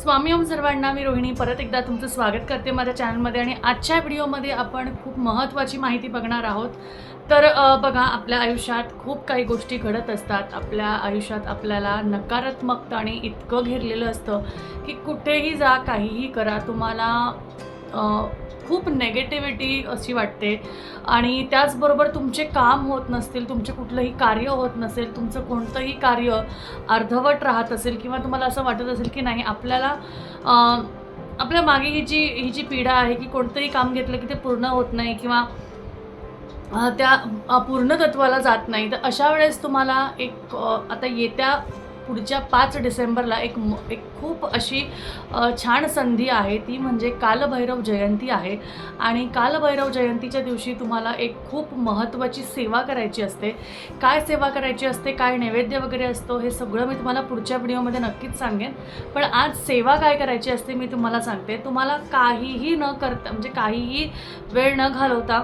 स्वामी ओम सर्वांना मी रोहिणी. परत एकदा तुमचं स्वागत करते माझ्या चॅनलमध्ये आणि आजच्या व्हिडिओमध्ये आपण खूप महत्त्वाची माहिती बघणार आहोत. तर बघा आपल्या आयुष्यात खूप काही गोष्टी घडत असतात. आपल्या आयुष्यात आपल्याला नकारात्मकताने इतकं घेरलेलं असतं की कुठेही जा काहीही करा. तुम्हाला खूप नेगेटिव्हिटी अशी वाटते. आणि त्याचबरोबर तुमचे काम होत नसतील तुमचे कुठलंही कार्य होत नसेल तुमचं कोणतंही कार्य अर्धवट राहत असेल किंवा तुम्हाला असं वाटत असेल की नाही आपल्याला आपल्या मागे ही जी ही जी पिढा आहे की कोणतंही काम घेतलं की ते पूर्ण होत नाही किंवा त्या पूर्णतत्वाला जात नाही तर अशा वेळेस तुम्हाला एक आता येत्या पुढच्या पाच डिसेंबरला एक एक खूप अशी छान संधी आहे. ती म्हणजे कालभैरव जयंती आहे. आणि कालभैरव जयंतीच्या दिवशी तुम्हाला एक खूप महत्त्वाची सेवा करायची असते. काय सेवा करायची असते? काय नैवेद्य वगैरे असतो? हे सगळं मी तुम्हाला पुढच्या व्हिडिओमध्ये नक्कीच सांगेन. पण आज सेवा काय करायची असते मी तुम्हाला सांगते. तुम्हाला काहीही न करता म्हणजे काहीही वेळ न घालवता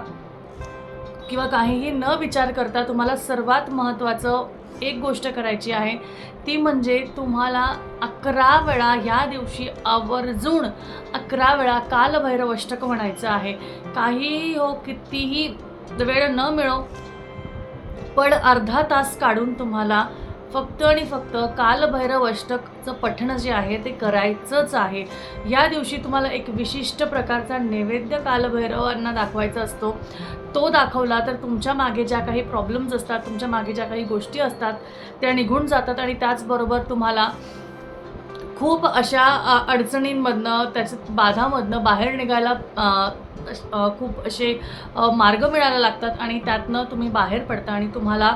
किंवा काहीही न विचार करता तुम्हाला सर्वात महत्त्वाचं एक गोष्ट करायची आहे. ती म्हणजे तुम्हाला अकरा वेळा ह्या दिवशी आवर्जून अकरा वेळा कालभैरव अष्टक म्हणायचं आहे. काहीही हो कितीही वेळ न मिळो पण अर्धा तास काढून तुम्हाला फक्त आणि फक्त कालभैरव अष्टकचं पठण जे आहे ते करायचंच आहे. या दिवशी तुम्हाला एक विशिष्ट प्रकारचा नैवेद्य कालभैरवांना दाखवायचा असतो. तो दाखवला तर तुमच्या मागे ज्या काही प्रॉब्लेम्स असतात तुमच्या मागे ज्या काही गोष्टी असतात त्या निघून जातात आणि त्याचबरोबर तुम्हाला खूप अशा अडचणींमधनं त्याच्यात बाधामधनं बाहेर निघायला खूप असे मार्ग मिळायला लागतात आणि त्यातनं तुम्ही बाहेर पडता आणि तुम्हाला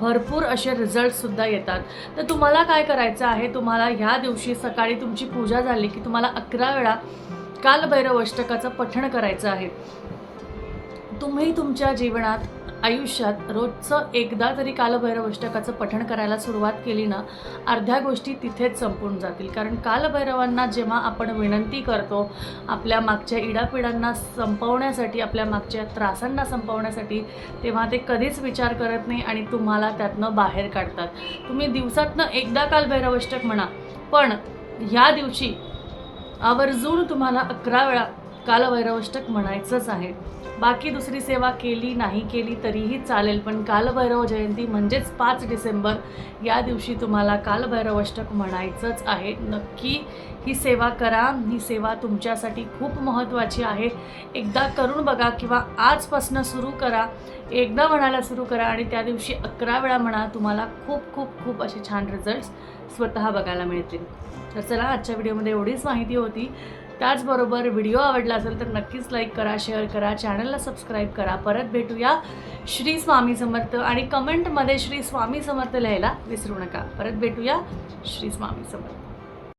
भरपूर असे रिझल्टसुद्धा येतात. तर तुम्हाला काय करायचं आहे? तुम्हाला ह्या दिवशी सकाळी तुमची पूजा झाली की तुम्हाला अकरा वेळा कालभैरव अष्टकाचं पठण करायचं आहे. तुम्ही तुमच्या जीवनात आयुष्यात रोजचं एकदा तरी कालभैरव अष्टकाचं पठण करायला सुरुवात केली ना अर्ध्या गोष्टी तिथेच संपून जातील. कारण कालभैरवांना जेव्हा आपण विनंती करतो आपल्या मागच्या इडापिडांना संपवण्यासाठी आपल्या मागच्या त्रासांना संपवण्यासाठी तेव्हा ते कधीच विचार करत नाही आणि तुम्हाला त्यातनं बाहेर काढतात. तुम्ही दिवसातनं एकदा कालभैरव अष्टक म्हणा पण ह्या दिवशी आवर्जून तुम्हाला अकरा वेळा कालभैरवष्टक म्हणायचंच आहे. बाकी दुसरी सेवा केली नाही केली तरीही चालेल पण कालभैरव जयंती म्हणजेच पाच डिसेंबर या दिवशी तुम्हाला कालभैरवष्टक म्हणायचंच आहे. नक्की ही सेवा करा ही सेवा तुमच्यासाठी खूप महत्त्वाची आहे. एकदा करून बघा किंवा आजपासनं सुरू करा एकदा म्हणायला सुरू करा आणि त्या दिवशी अकरा वेळा म्हणा तुम्हाला खूप खूप खूप असे छान रिझल्ट्स स्वतः बघायला मिळतील. तर चला आजच्या व्हिडिओमध्ये एवढीच माहिती होती. त्याचबरोबर व्हिडिओ आवडला असेल तर नक्कीच लाईक करा शेअर करा चॅनलला सबस्क्राईब करा. परत भेटूया श्री स्वामी समर्थ आणि कमेंटमध्ये श्री स्वामी समर्थ लिहायला विसरू नका. परत भेटूया श्री स्वामी समर्थ.